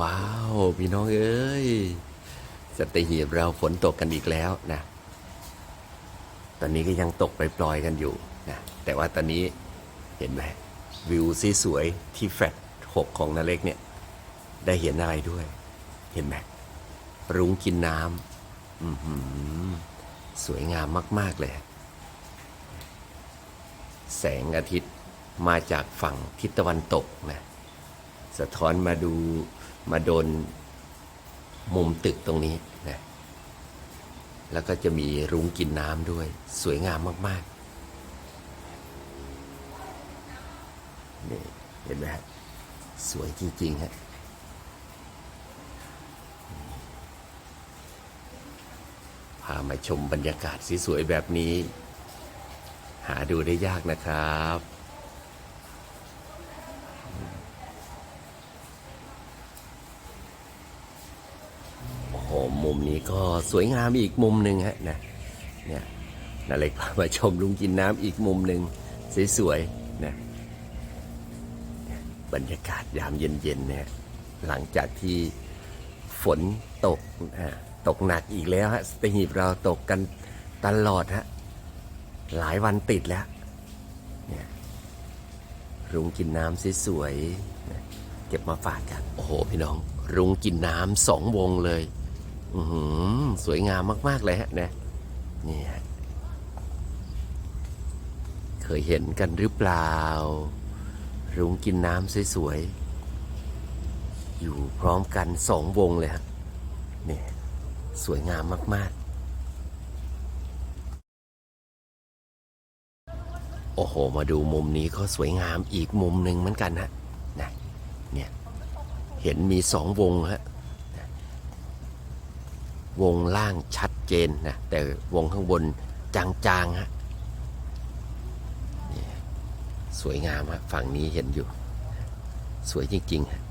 ว้าว พี่น้องเอ้ยสตหีบเราฝนตกกันอีกแล้วนะ ตอนนี้ก็ยังตกปล่อยๆกันอยู่นะแต่ว่าตอนนี้เห็นไหมวิวสสวยๆที่แฟลตหกของนาเล็กเนี่ย ได้เห็นอะไรด้วย เห็นไหมรุ้งกินน้ำสวยงามมาก ๆ เลย แสงอาทิตย์มาจากฝั่งทิศตะวันตกนะ สะท้อนมาดูมาโดนมุมตึกตรงนี้นะแล้วก็จะมีรุ้งกินน้ำด้วย สวยงามมากๆนี่เห็นไหมฮะสวยจริงๆฮะพามาชมบรรยากาศสวยๆแบบนี้ หาดูได้ยากนะครับ โอ้โห มุมนี้ก็สวยงามอีกมุมหนึ่งฮะนะเนี่ยนาเล็กพามาชมลุงกินน้ำอีกมุมหนึ่งสวยๆนะบรรยากาศยามเย็นๆเนี่ยหลังจากที่ฝนตกตกหนักอีกแล้วฮะสตหีบเราตกกันตลอดฮะหลายวันติดแล้วเนี่ยรุ้งกินน้ำสวยๆเก็บมาฝากกัน โอ้โห พี่น้อง รุ้งกินน้ำสองวงเลย อือหือสวยงามมาก ๆ เลยฮะนะนี่ฮะเคยเห็นกันหรือเปล่า รุ้งกินน้ำสวยๆ อยู่พร้อมกันสองวงเลยฮะนี่สวยงามมาก ๆ โอ้โห มาดูมุมนี้ก็สวยงามอีกมุมหนึ่งเหมือนกันฮะนะเนี่ยเห็นมีสองวงฮะ วงล่างชัดเจนนะแต่วงข้างบนจางๆฮะสวยงามฮะฝั่งนี้เห็นอยู่ สวยจริงๆฮะ